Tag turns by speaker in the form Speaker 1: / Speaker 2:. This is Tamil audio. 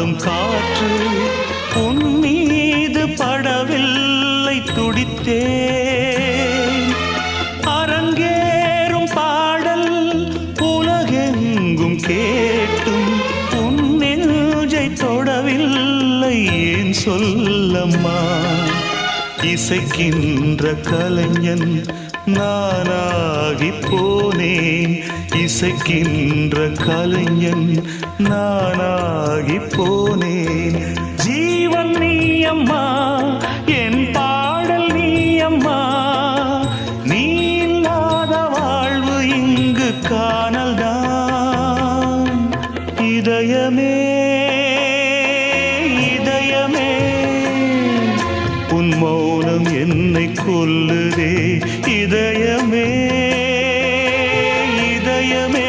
Speaker 1: ஆடும் காற்று உன் மீது படவில்லை துடித்தேன். அரங்கேறும் பாடல் உலகெங்கும் கேட்டும் உன் நெஞ்சை தொடவில்லை ஏன் சொல்லம்மா? இசைக்கின்ற கலைஞன் நானாகி போனேன். இசைக்கின்ற கலைஞன் நானாகி போனேன். ஜீவன் நீ அம்மா என் பாடல் நீ அம்மா நீ இல்லாத வாழ்வு இங்கு காணல்தான். இதயமே என்னை கொல்லுதே இதய